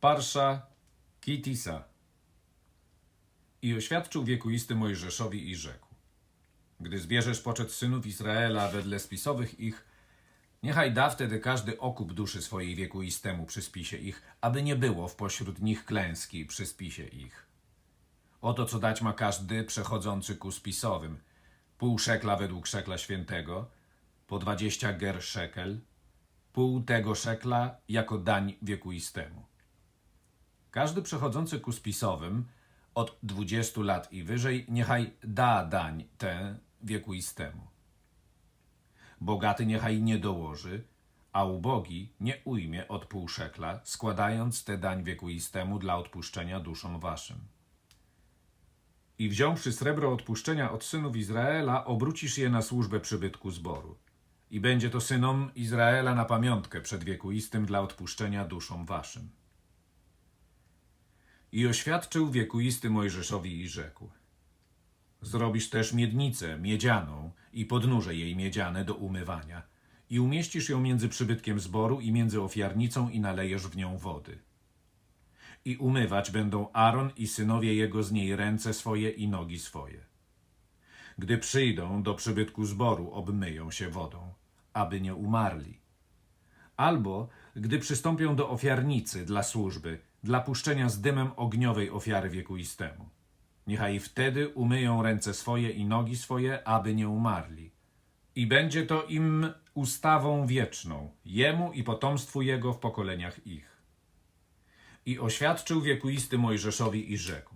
Parsza Kitisa. I oświadczył wiekuisty Mojżeszowi i rzekł: Gdy zbierzesz poczet synów Izraela wedle spisowych ich, niechaj da wtedy każdy okup duszy swojej wiekuistemu przy spisie ich, aby nie było w pośród nich klęski przy spisie ich. Oto co dać ma każdy przechodzący ku spisowym. Pół szekla według szekla świętego, po dwadzieścia ger szekel, pół tego szekla jako dań wiekuistemu. Każdy przechodzący ku spisowym od dwudziestu lat i wyżej niechaj da dań tę wiekuistemu. Bogaty niechaj nie dołoży, a ubogi nie ujmie od pół szekla, składając tę dań wiekuistemu dla odpuszczenia duszom waszym. I wziąwszy srebro odpuszczenia od synów Izraela, obrócisz je na służbę przybytku zboru. I będzie to synom Izraela na pamiątkę przed wiekuistym dla odpuszczenia duszom waszym. I oświadczył wiekuisty Mojżeszowi i rzekł: Zrobisz też miednicę miedzianą i podnóże jej miedziane do umywania. I umieścisz ją między przybytkiem zboru i między ofiarnicą i nalejesz w nią wody. I umywać będą Aaron i synowie jego z niej ręce swoje i nogi swoje. Gdy przyjdą do przybytku zboru, obmyją się wodą, aby nie umarli. Albo gdy przystąpią do ofiarnicy dla służby, dla puszczenia z dymem ogniowej ofiary wiekuistemu. Niechaj wtedy umyją ręce swoje i nogi swoje, aby nie umarli. I będzie to im ustawą wieczną, jemu i potomstwu jego w pokoleniach ich. I oświadczył wiekuisty Mojżeszowi i rzekł: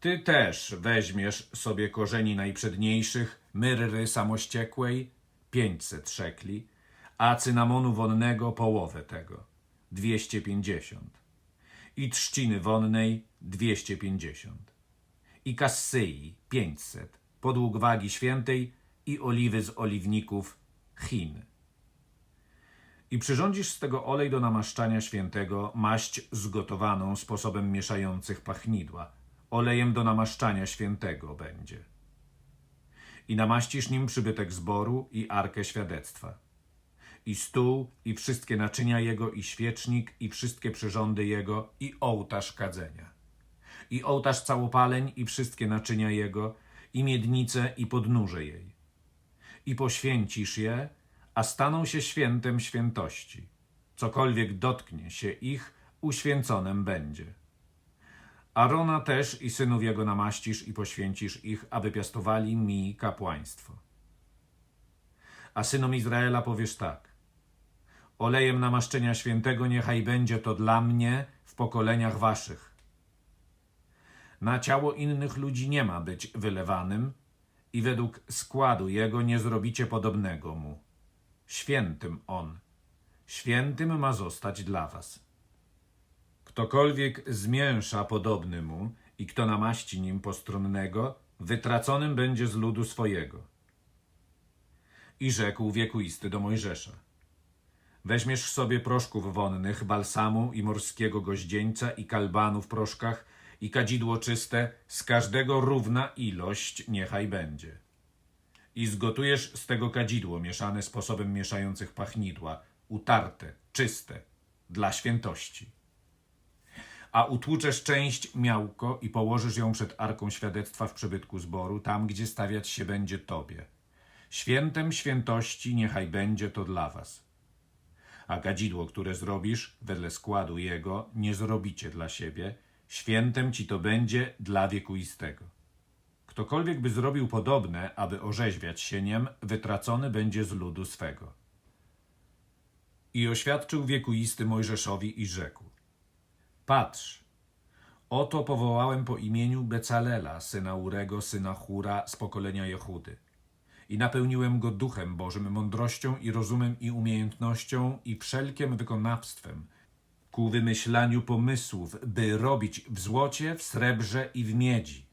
Ty też weźmiesz sobie korzeni najprzedniejszych, myrry samościekłej, pięćset szekli, a cynamonu wonnego połowę tego, dwieście pięćdziesiąt, i trzciny wonnej, dwieście pięćdziesiąt, i kassyi, pięćset, podług wagi świętej i oliwy z oliwników, chin. I przyrządzisz z tego olej do namaszczania świętego, maść zgotowaną sposobem mieszających pachnidła. Olejem do namaszczania świętego będzie. I namaścisz nim przybytek zboru i arkę świadectwa. I stół, i wszystkie naczynia jego, i świecznik, i wszystkie przyrządy jego, i ołtarz kadzenia. I ołtarz całopaleń, i wszystkie naczynia jego, i miednicę, i podnóże jej. I poświęcisz je, a staną się świętem świętości. Cokolwiek dotknie się ich, uświęconym będzie. Arona też i synów jego namaścisz i poświęcisz ich, aby piastowali mi kapłaństwo. A synom Izraela powiesz tak. Olejem namaszczenia świętego niechaj będzie to dla mnie w pokoleniach waszych. Na ciało innych ludzi nie ma być wylewanym i według składu jego nie zrobicie podobnego mu świętym on. Świętym ma zostać dla was. Ktokolwiek zmięsza podobny mu i kto namaści nim postronnego, wytraconym będzie z ludu swojego. I rzekł wiekuisty do Mojżesza. Weźmiesz sobie proszków wonnych, balsamu i morskiego goździeńca i kalbanu w proszkach i kadzidło czyste, z każdego równa ilość niechaj będzie i zgotujesz z tego kadzidło mieszane sposobem mieszających pachnidła, utarte, czyste, dla świętości. A utłuczesz część miałko i położysz ją przed arką świadectwa w przybytku zboru, tam gdzie stawiać się będzie tobie. Świętem świętości niechaj będzie to dla was. A kadzidło, które zrobisz, wedle składu jego, nie zrobicie dla siebie, świętem ci to będzie dla wiekuistego. Ktokolwiek by zrobił podobne, aby orzeźwiać się niem, wytracony będzie z ludu swego. I oświadczył wiekuisty Mojżeszowi i rzekł: Patrz, oto powołałem po imieniu Becalela, syna Urego, syna Hura z pokolenia Jehudy. I napełniłem go duchem Bożym, mądrością i rozumem i umiejętnością i wszelkiem wykonawstwem, ku wymyślaniu pomysłów, by robić w złocie, w srebrze i w miedzi.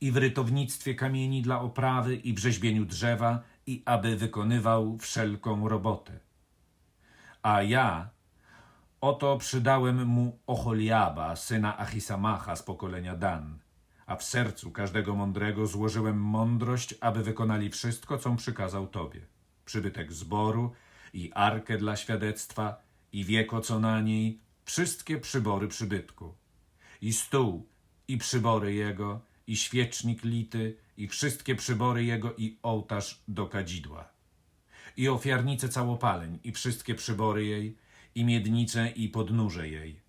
I w rytownictwie kamieni dla oprawy i w rzeźbieniu drzewa i aby wykonywał wszelką robotę. A ja oto przydałem mu Ocholiaba, syna Achisamacha z pokolenia Dan, a w sercu każdego mądrego złożyłem mądrość, aby wykonali wszystko, co przykazał Tobie. Przybytek zboru i arkę dla świadectwa i wieko, co na niej, wszystkie przybory przybytku, i stół, i przybory jego, i świecznik lity, i wszystkie przybory jego, i ołtarz do kadzidła, i ofiarnicę całopaleń, i wszystkie przybory jej, i miednicę, i podnóże jej,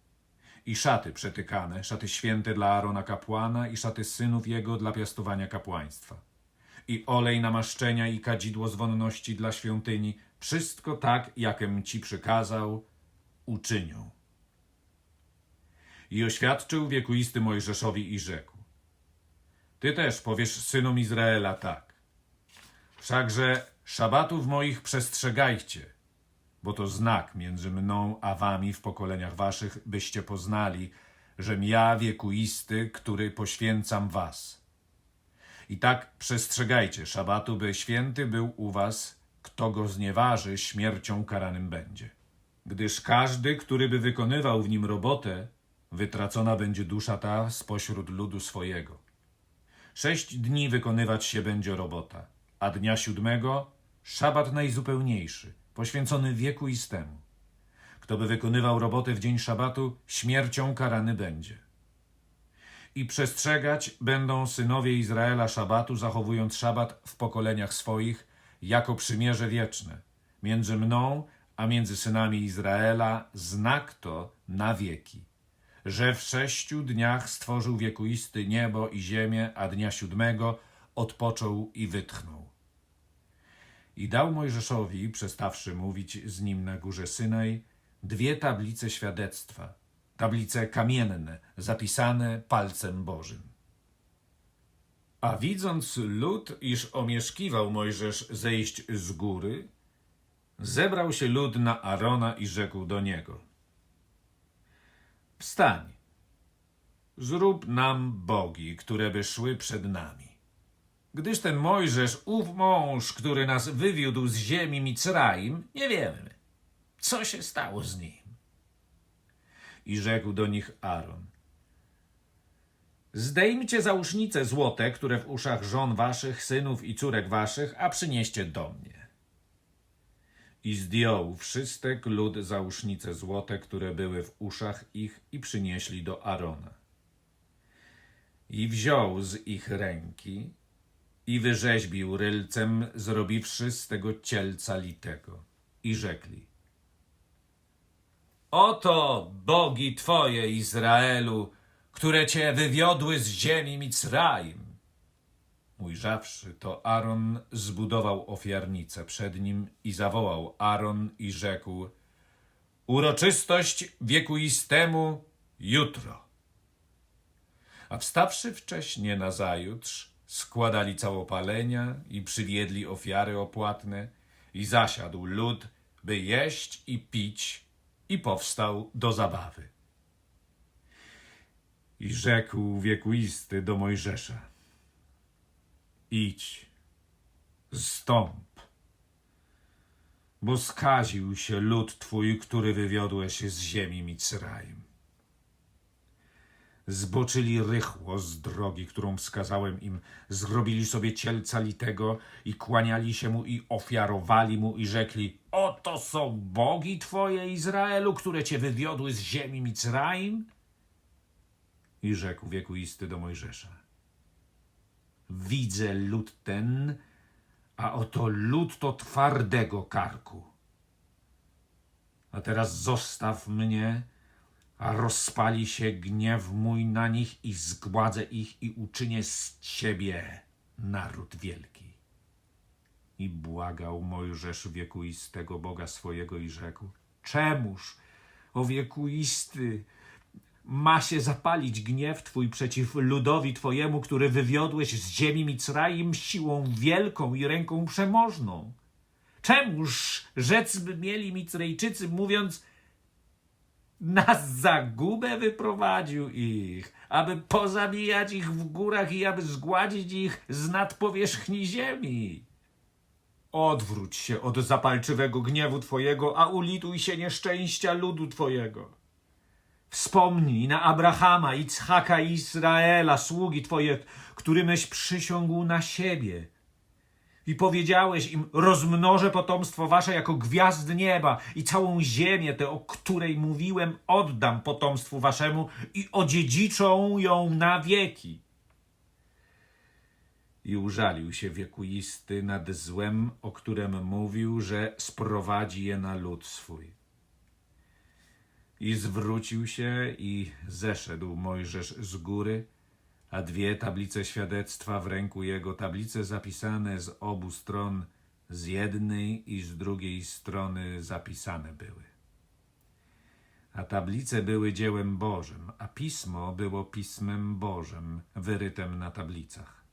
i szaty przetykane, szaty święte dla Arona kapłana, i szaty synów jego dla piastowania kapłaństwa, i olej namaszczenia, i kadzidło z wonności dla świątyni, wszystko tak, jakem ci przykazał, uczynią. I oświadczył wiekuisty Mojżeszowi i rzekł: Ty też powiesz synom Izraela tak. Wszakże szabatów moich przestrzegajcie, bo to znak między mną a wami w pokoleniach waszych, byście poznali, żem ja wiekuisty, który poświęcam was. I tak przestrzegajcie szabatu, by święty był u was, kto go znieważy, śmiercią karanym będzie. Gdyż każdy, który by wykonywał w nim robotę, wytracona będzie dusza ta spośród ludu swojego. Sześć dni wykonywać się będzie robota, a dnia siódmego szabat najzupełniejszy, poświęcony wieku istemu. Kto by wykonywał robotę w dzień szabatu, śmiercią karany będzie. I przestrzegać będą synowie Izraela szabatu, zachowując szabat w pokoleniach swoich, jako przymierze wieczne, między mną a między synami Izraela, znak to na wieki że w sześciu dniach stworzył wiekuisty niebo i ziemię, a dnia siódmego odpoczął i wytchnął. I dał Mojżeszowi, przestawszy mówić z nim na górze Synaj, dwie tablice świadectwa, tablice kamienne, zapisane palcem Bożym. A widząc lud, iż omieszkiwał Mojżesz zejść z góry, zebrał się lud na Arona i rzekł do niego – Wstań, zrób nam bogi, które by szły przed nami. Gdyż ten Mojżesz, ów mąż, który nas wywiódł z ziemi Micraim, nie wiemy, co się stało z nim. I rzekł do nich Aaron, Zdejmcie załóżnice złote, które w uszach żon waszych, synów i córek waszych, a przynieście do mnie i zdjął wszystek lud załóżnice złote, które były w uszach ich i przynieśli do Arona. I wziął z ich ręki i wyrzeźbił rylcem, zrobiwszy z tego cielca litego. I rzekli. Oto bogi Twoje, Izraelu, które Cię wywiodły z ziemi Micraim. Ujrzawszy to, Aaron zbudował ofiarnicę przed nim i zawołał Aaron i rzekł: Uroczystość wiekuistemu jutro. A wstawszy wcześnie nazajutrz, składali całopalenia i przywiedli ofiary opłatne, i zasiadł lud, by jeść i pić, i powstał do zabawy. I rzekł wiekuisty do Mojżesza: Idź, zstąp, bo skaził się lud twój, który wywiodłeś z ziemi Micraim. Zboczyli rychło z drogi, którą wskazałem im, zrobili sobie cielca litego i kłaniali się mu i ofiarowali mu i rzekli, oto są bogi twoje, Izraelu, które cię wywiodły z ziemi Micraim? I rzekł wiekuisty do Mojżesza, widzę lud ten, a oto lud to twardego karku. A teraz zostaw mnie, a rozpali się gniew mój na nich i zgładzę ich i uczynię z ciebie naród wielki. I błagał Mojżesz wiekuistego Boga swojego i rzekł, czemuż, o wiekuisty, ma się zapalić gniew Twój przeciw ludowi Twojemu, który wywiodłeś z ziemi Micraim siłą wielką i ręką przemożną. Czemuż rzec by mieli Micrejczycy, mówiąc, na zagubę wyprowadził ich, aby pozabijać ich w górach i aby zgładzić ich z nad powierzchni ziemi. Odwróć się od zapalczywego gniewu Twojego, a ulituj się nieszczęścia ludu Twojego. Wspomnij na Abrahama, Ichaka i Izraela, sługi Twoje, którymeś przysiągł na siebie. I powiedziałeś im, rozmnożę potomstwo wasze jako gwiazd nieba i całą ziemię tę, o której mówiłem, oddam potomstwu waszemu i odziedziczą ją na wieki. I użalił się wiekuisty nad złem, o którym mówił, że sprowadzi je na lud swój. I zwrócił się i zeszedł Mojżesz z góry, a dwie tablice świadectwa w ręku jego, tablice zapisane z obu stron, z jednej i z drugiej strony zapisane były. A tablice były dziełem Bożym, a pismo było pismem Bożym, wyrytem na tablicach.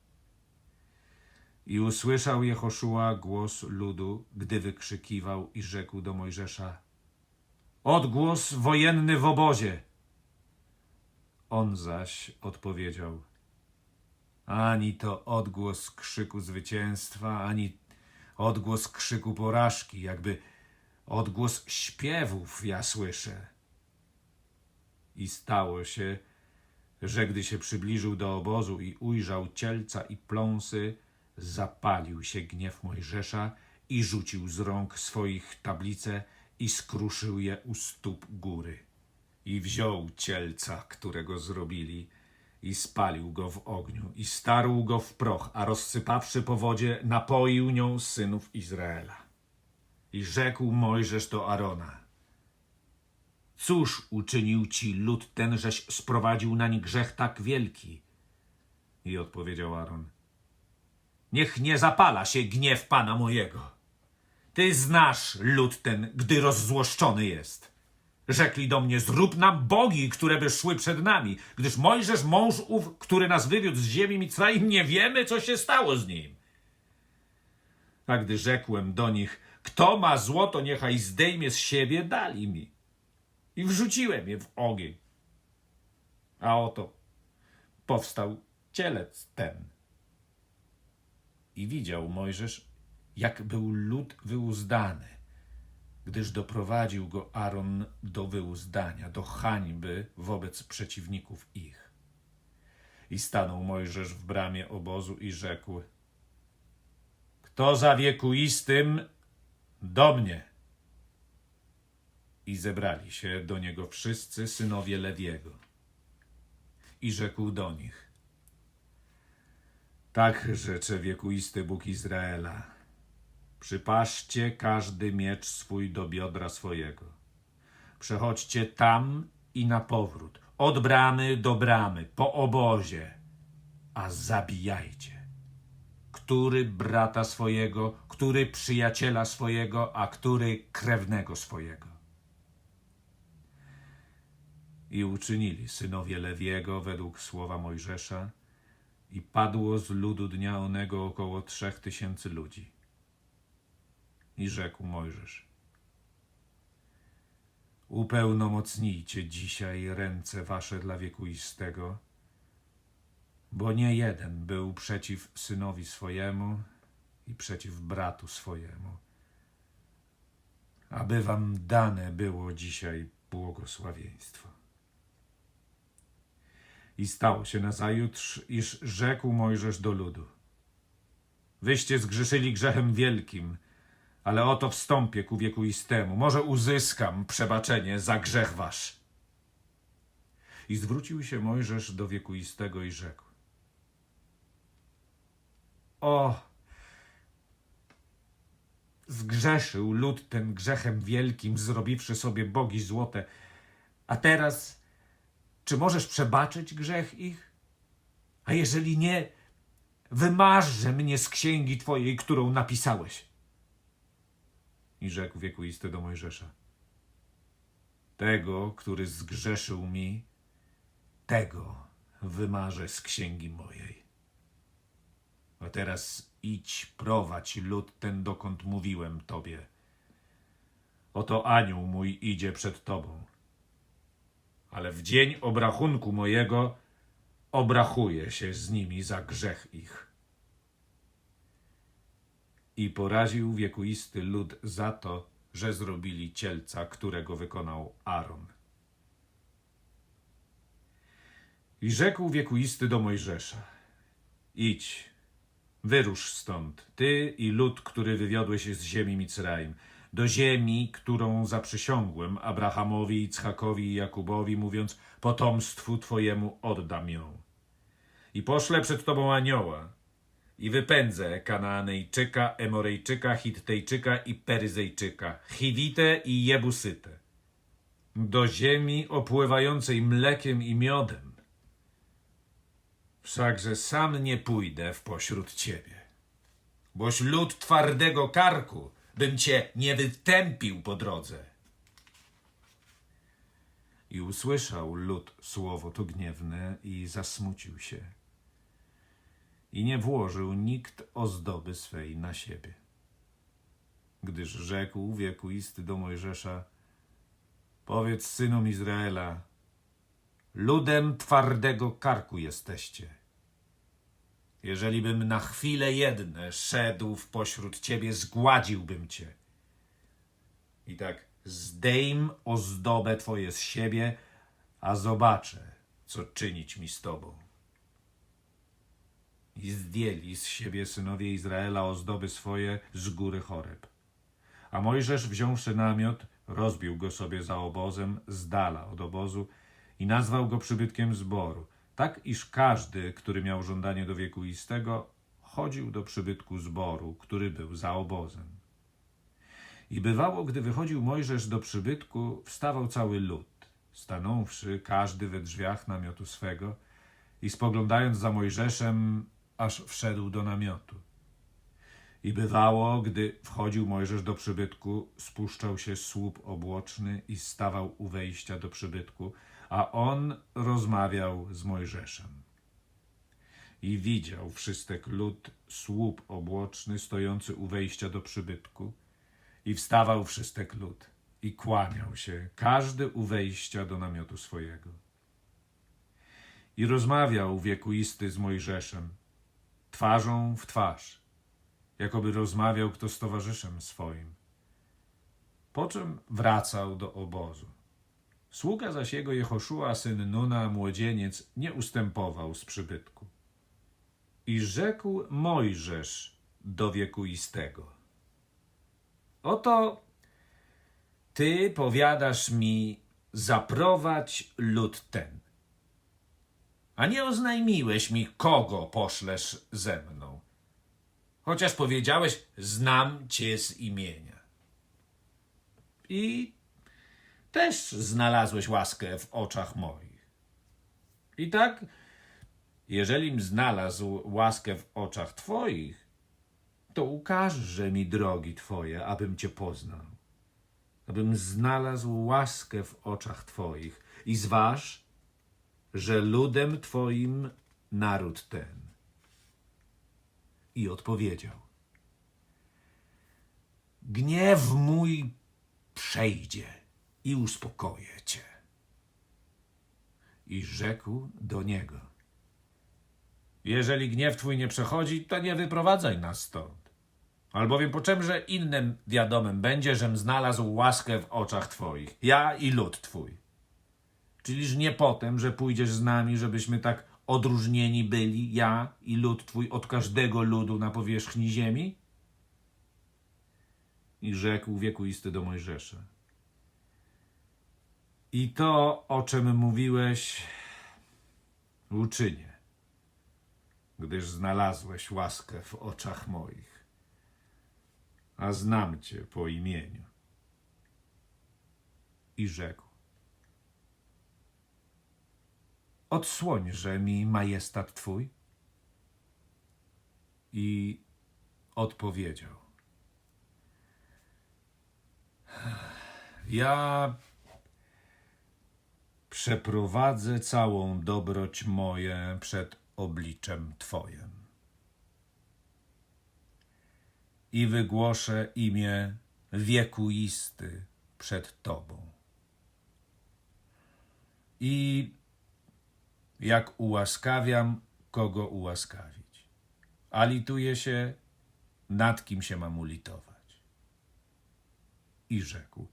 I usłyszał Jehoszua głos ludu, gdy wykrzykiwał i rzekł do Mojżesza: Odgłos wojenny w obozie. On zaś odpowiedział: Ani to odgłos krzyku zwycięstwa, ani odgłos krzyku porażki, jakby odgłos śpiewów ja słyszę. I stało się, że gdy się przybliżył do obozu i ujrzał cielca i pląsy, zapalił się gniew Mojżesza i rzucił z rąk swoich tablice i skruszył je u stóp góry. I wziął cielca, którego zrobili, i spalił go w ogniu, i starł go w proch, a rozsypawszy po wodzie, napoił nią synów Izraela. I rzekł Mojżesz do Arona: Cóż uczynił ci lud ten, żeś sprowadził nań grzech tak wielki? I odpowiedział Aaron: Niech nie zapala się gniew pana mojego. Ty znasz lud ten, gdy rozzłoszczony jest. Rzekli do mnie, zrób nam bogi, które by szły przed nami, gdyż Mojżesz, mąż ów, który nas wywiódł z ziemi Mitzraim, nie wiemy, co się stało z nim. A gdy rzekłem do nich, kto ma złoto, niechaj zdejmie z siebie, dali mi. I wrzuciłem je w ogień. A oto powstał cielec ten. I widział Mojżesz, jak był lud wyuzdany, gdyż doprowadził go Aaron do wyuzdania, do hańby wobec przeciwników ich. I stanął Mojżesz w bramie obozu i rzekł: Kto za wiekuistym do mnie? I zebrali się do niego wszyscy synowie Lewiego. I rzekł do nich: Tak rzecze wiekuisty Bóg Izraela. Przypaszcie każdy miecz swój do biodra swojego. Przechodźcie tam i na powrót, od bramy do bramy, po obozie, a zabijajcie. Który brata swojego, który przyjaciela swojego, a który krewnego swojego. I uczynili synowie Lewiego według słowa Mojżesza, i padło z ludu dnia onego około trzech tysięcy ludzi. I rzekł Mojżesz: Upełnomocnijcie dzisiaj ręce wasze dla wiekuistego, bo nie jeden był przeciw synowi swojemu i przeciw bratu swojemu, aby wam dane było dzisiaj błogosławieństwo. I stało się nazajutrz, iż rzekł Mojżesz do ludu: Wyście zgrzeszyli grzechem wielkim, ale oto wstąpię ku wiekuistemu. Może uzyskam przebaczenie za grzech wasz. I zwrócił się Mojżesz do wiekuistego i rzekł: O, zgrzeszył lud ten grzechem wielkim, zrobiwszy sobie bogi złote, a teraz czy możesz przebaczyć grzech ich? A jeżeli nie, wymarzże mnie z księgi twojej, którą napisałeś. I rzekł wiekuisty do Mojżesza. Tego, który zgrzeszył mi, tego wymarzę z księgi mojej. A teraz idź, prowadź lud ten, dokąd mówiłem tobie. Oto anioł mój idzie przed tobą ale w dzień obrachunku mojego obrachuję się z nimi za grzech ich. I poraził wiekuisty lud za to, że zrobili cielca, którego wykonał Aaron. I rzekł wiekuisty do Mojżesza: Idź, Wyrusz stąd, ty i lud, który wywiodłeś z ziemi Micraim, do ziemi, którą zaprzysiągłem Abrahamowi, Icchakowi i Jakubowi, mówiąc, potomstwu twojemu oddam ją. I poszlę przed tobą anioła, i wypędzę Kanaanejczyka, Emorejczyka, Hittejczyka i Peryzejczyka, Chiwite i Jebusytę, do ziemi opływającej mlekiem i miodem. Wszakże sam nie pójdę w pośród ciebie, boś lud twardego karku, bym cię nie wytępił po drodze. I usłyszał lud słowo to gniewne i zasmucił się. I nie włożył nikt ozdoby swej na siebie. Gdyż rzekł wiekuisty do Mojżesza, powiedz synom Izraela, ludem twardego karku jesteście. Jeżeli bym na chwilę jednę szedł w pośród ciebie, zgładziłbym cię. I tak zdejm ozdobę twoje z siebie, a zobaczę, co czynić mi z tobą. I zdjęli z siebie synowie Izraela ozdoby swoje z góry Choreb. A Mojżesz, wziąwszy namiot, rozbił go sobie za obozem, z dala od obozu i nazwał go przybytkiem zboru, tak iż każdy, który miał żądanie do wiekuistego, chodził do przybytku zboru, który był za obozem. I bywało, gdy wychodził Mojżesz do przybytku, wstawał cały lud, stanąwszy każdy we drzwiach namiotu swego i spoglądając za Mojżeszem, aż wszedł do namiotu. I bywało, gdy wchodził Mojżesz do przybytku, spuszczał się słup obłoczny i stawał u wejścia do przybytku, a on rozmawiał z Mojżeszem. I widział wszystek lud słup obłoczny stojący u wejścia do przybytku, i wstawał wszystek lud, i kłaniał się, każdy u wejścia do namiotu swojego. I rozmawiał wiekuisty z Mojżeszem, twarzą w twarz, jakoby rozmawiał kto z towarzyszem swoim. Po czym wracał do obozu. Sługa zaś jego Jehoszua, syn Nuna, młodzieniec, nie ustępował z przybytku. I rzekł Mojżesz do wiekuistego. Oto ty powiadasz mi, zaprowadź lud ten. A nie oznajmiłeś mi, kogo poszlesz ze mną. Chociaż powiedziałeś, znam cię z imienia. I też znalazłeś łaskę w oczach moich. I tak, jeżelim znalazł łaskę w oczach twoich, to ukażże mi drogi twoje, abym cię poznał. Abym znalazł łaskę w oczach twoich i zważ, że ludem twoim naród ten. I odpowiedział: Gniew mój przejdzie i uspokoję cię. I rzekł do niego: Jeżeli gniew twój nie przechodzi, to nie wyprowadzaj nas stąd. Albowiem po czemże innym wiadomym będzie, żem znalazł łaskę w oczach twoich, ja i lud twój. Czyliż nie potem, że pójdziesz z nami, żebyśmy tak odróżnieni byli, ja i lud twój, od każdego ludu na powierzchni ziemi? I rzekł wiekuisty do Mojżesza. I to, o czym mówiłeś, uczynię, gdyż znalazłeś łaskę w oczach moich, a znam cię po imieniu. I rzekł. Odsłońże mi majestat twój. I odpowiedział. Ja przeprowadzę całą dobroć moje przed obliczem Twojem. I wygłoszę imię wiekuisty przed Tobą. I jak ułaskawiam, kogo ułaskawić. A lituję się, nad kim się mam ulitować. I rzekł,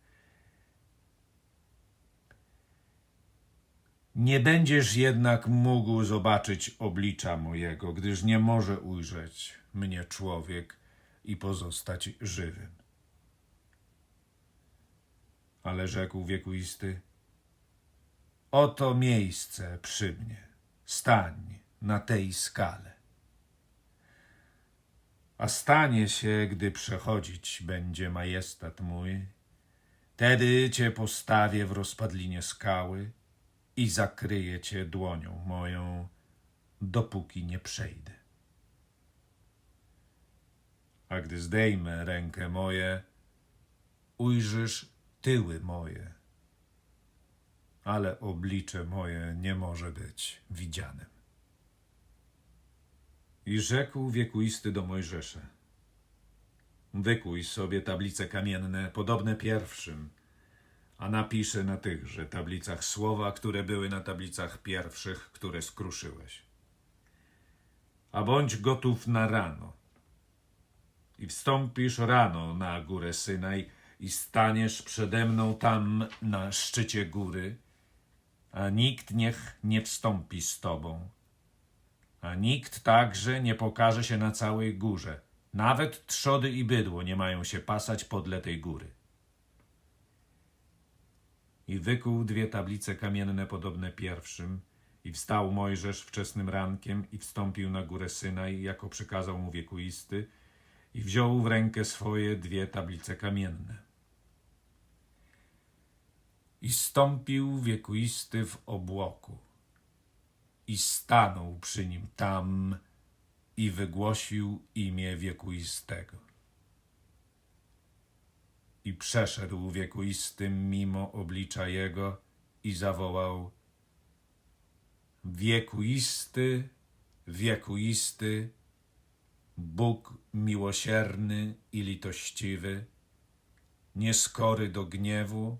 Nie będziesz jednak mógł zobaczyć oblicza mojego, gdyż nie może ujrzeć mnie człowiek i pozostać żywym. Ale rzekł wiekuisty, oto miejsce przy mnie, stań na tej skale. A stanie się, gdy przechodzić będzie majestat mój, wtedy cię postawię w rozpadlinie skały i zakryję cię dłonią moją, dopóki nie przejdę. A gdy zdejmę rękę moje, ujrzysz tyły moje, ale oblicze moje nie może być widzianym. I rzekł wiekuisty do Mojżesza: Wykuj sobie tablice kamienne, podobne pierwszym, a napiszę na tychże tablicach słowa, które były na tablicach pierwszych, które skruszyłeś. A bądź gotów na rano. I wstąpisz rano na górę Synaj i staniesz przede mną tam na szczycie góry, nikt niech nie wstąpi z tobą a nikt także nie pokaże się na całej górze. Nawet trzody i bydło nie mają się pasać podle tej góry. I wykuł dwie tablice kamienne podobne pierwszym, i wstał Mojżesz wczesnym rankiem i wstąpił na górę Synaj, jako przykazał mu wiekuisty, i wziął w rękę swoje dwie tablice kamienne. I stąpił wiekuisty w obłoku i stanął przy nim tam i wygłosił imię wiekuistego. I przeszedł wiekuistym mimo oblicza jego i zawołał Wiekuisty, wiekuisty, Bóg miłosierny i litościwy, nieskory do gniewu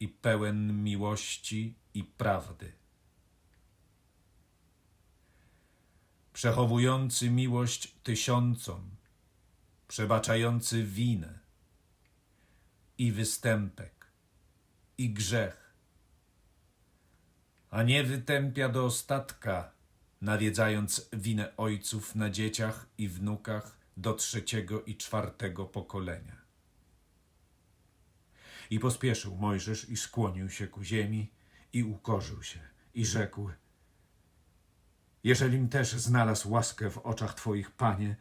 i pełen miłości i prawdy przechowujący miłość tysiącom, przebaczający winę i występek i grzech, a nie wytępia do ostatka, nawiedzając winę ojców na dzieciach i wnukach do trzeciego i czwartego pokolenia. I pospieszył Mojżesz i skłonił się ku ziemi i ukorzył się i rzekł – Jeżelim też znalazł łaskę w oczach Twoich, Panie,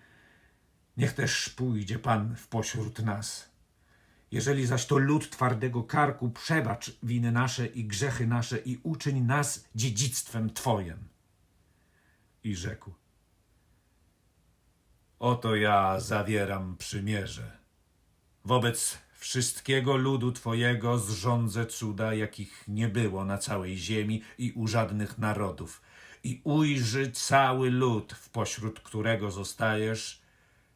niech też pójdzie Pan w pośród nas. Jeżeli zaś to lud twardego karku, przebacz winy nasze i grzechy nasze i uczyń nas dziedzictwem Twojem. I rzekł, oto ja zawieram przymierze. Wobec wszystkiego ludu Twojego zrządzę cuda, jakich nie było na całej ziemi i u żadnych narodów, i ujrzy cały lud, w pośród którego zostajesz,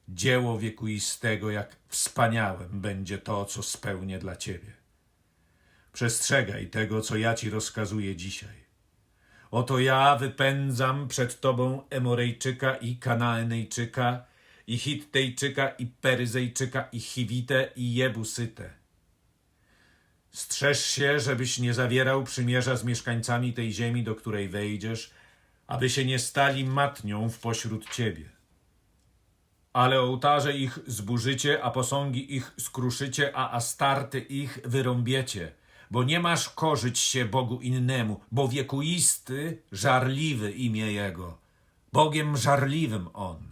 dzieło wiekuistego, jak wspaniałym będzie to, co spełnię dla ciebie. Przestrzegaj tego, co ja ci rozkazuję dzisiaj. Oto ja wypędzam przed tobą Emorejczyka i Kanaanejczyka, i Hittejczyka, i Peryzejczyka, i Chiwite, i Jebusytę. Strzeż się, żebyś nie zawierał przymierza z mieszkańcami tej ziemi, do której wejdziesz, aby się nie stali matnią w pośród ciebie. Ale ołtarze ich zburzycie, a posągi ich skruszycie, a astarty ich wyrąbiecie, bo nie masz korzyć się Bogu innemu, bo wiekuisty, żarliwy imię Jego, Bogiem żarliwym On.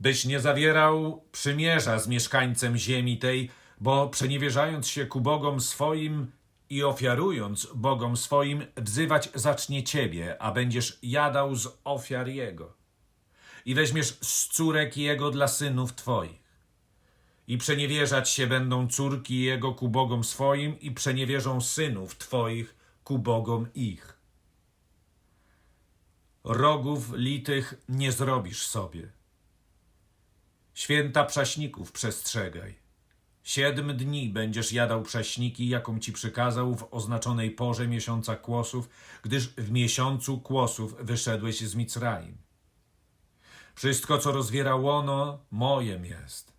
Byś nie zawierał przymierza z mieszkańcem ziemi tej, bo przeniewierzając się ku Bogom swoim, i ofiarując Bogom swoim, wzywać zacznie Ciebie, a będziesz jadał z ofiar Jego. I weźmiesz z córek Jego dla synów Twoich. I przeniewierzać się będą córki Jego ku Bogom swoim i przeniewierzą synów Twoich ku Bogom ich. Rogów litych nie zrobisz sobie. Święta prześników przestrzegaj Siedm dni będziesz jadał prześniki, jaką ci przykazał w oznaczonej porze miesiąca kłosów, gdyż w miesiącu kłosów wyszedłeś z Micraim. Wszystko, co rozwiera łono, mojem jest.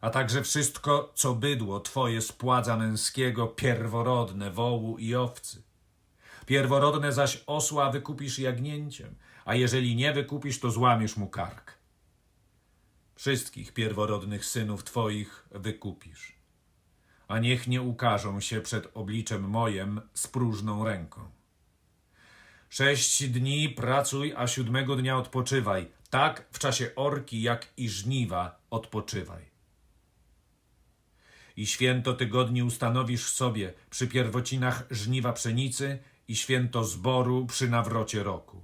A także wszystko, co bydło twoje z pładza męskiego, pierworodne, wołu i owcy. Pierworodne zaś osła wykupisz jagnięciem, a jeżeli nie wykupisz, to złamiesz mu kark. Wszystkich pierworodnych synów twoich wykupisz, a niech nie ukażą się przed obliczem mojem z próżną ręką. Sześć dni pracuj, a siódmego dnia odpoczywaj. Tak w czasie orki, jak i żniwa odpoczywaj. I święto tygodni ustanowisz sobie przy pierwocinach żniwa pszenicy i święto zboru przy nawrocie roku.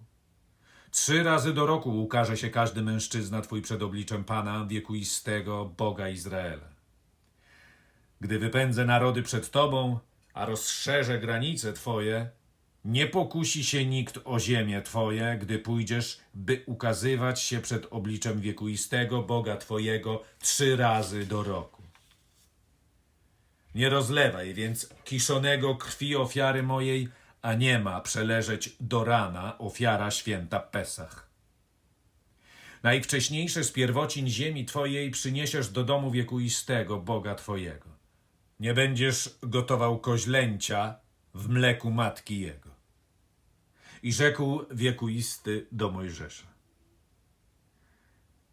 Trzy razy do roku ukaże się każdy mężczyzna twój przed obliczem Pana wiekuistego Boga Izraela. Gdy wypędzę narody przed tobą, a rozszerzę granice twoje, nie pokusi się nikt o ziemię twoje, gdy pójdziesz, by ukazywać się przed obliczem wiekuistego Boga twojego trzy razy do roku. Nie rozlewaj więc kiszonego krwi ofiary mojej, a nie ma przeleżeć do rana ofiara święta Pesach. Najwcześniejsze z pierwocin ziemi twojej przyniesiesz do domu wiekuistego Boga twojego. Nie będziesz gotował koźlęcia w mleku matki jego. I rzekł wiekuisty do Mojżesza.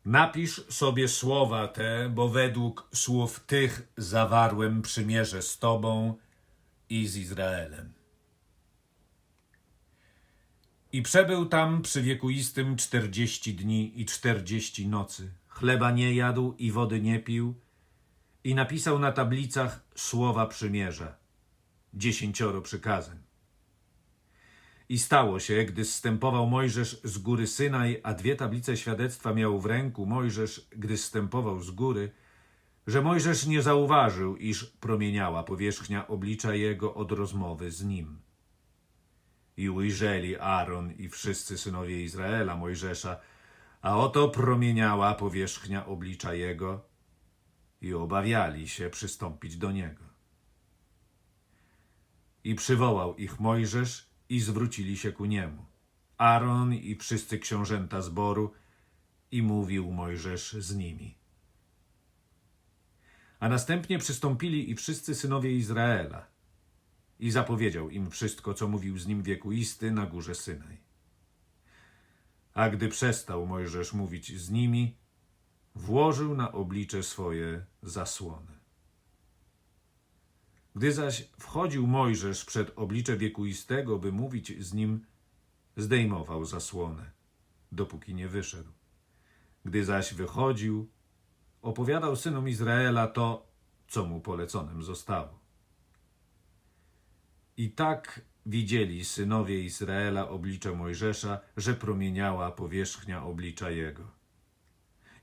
Napisz sobie słowa te, bo według słów tych zawarłem przymierze z Tobą i z Izraelem. I przebył tam przy wiekuistym czterdzieści dni i czterdzieści nocy. Chleba nie jadł i wody nie pił. I napisał na tablicach słowa przymierza. Dziesięcioro przykazań. I stało się, gdy zstępował Mojżesz z góry Synaj, a dwie tablice świadectwa miał w ręku Mojżesz, gdy zstępował z góry, że Mojżesz nie zauważył, iż promieniała powierzchnia oblicza jego od rozmowy z nim. I ujrzeli Aaron i wszyscy synowie Izraela Mojżesza, a oto promieniała powierzchnia oblicza jego i obawiali się przystąpić do niego. I przywołał ich Mojżesz i zwrócili się ku niemu. Aaron i wszyscy książęta zboru i mówił Mojżesz z nimi. A następnie przystąpili i wszyscy synowie Izraela i zapowiedział im wszystko, co mówił z nim wiekuisty na górze Synaj. A gdy przestał Mojżesz mówić z nimi, włożył na oblicze swoje zasłony. Gdy zaś wchodził Mojżesz przed oblicze wiekuistego, by mówić z nim, zdejmował zasłonę, dopóki nie wyszedł. Gdy zaś wychodził, opowiadał synom Izraela to, co mu poleconym zostało. I tak widzieli synowie Izraela oblicze Mojżesza, że promieniała powierzchnia oblicza jego.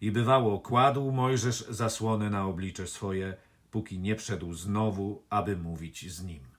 I bywało, kładł Mojżesz zasłonę na oblicze swoje, póki nie wszedł znowu, aby mówić z nim.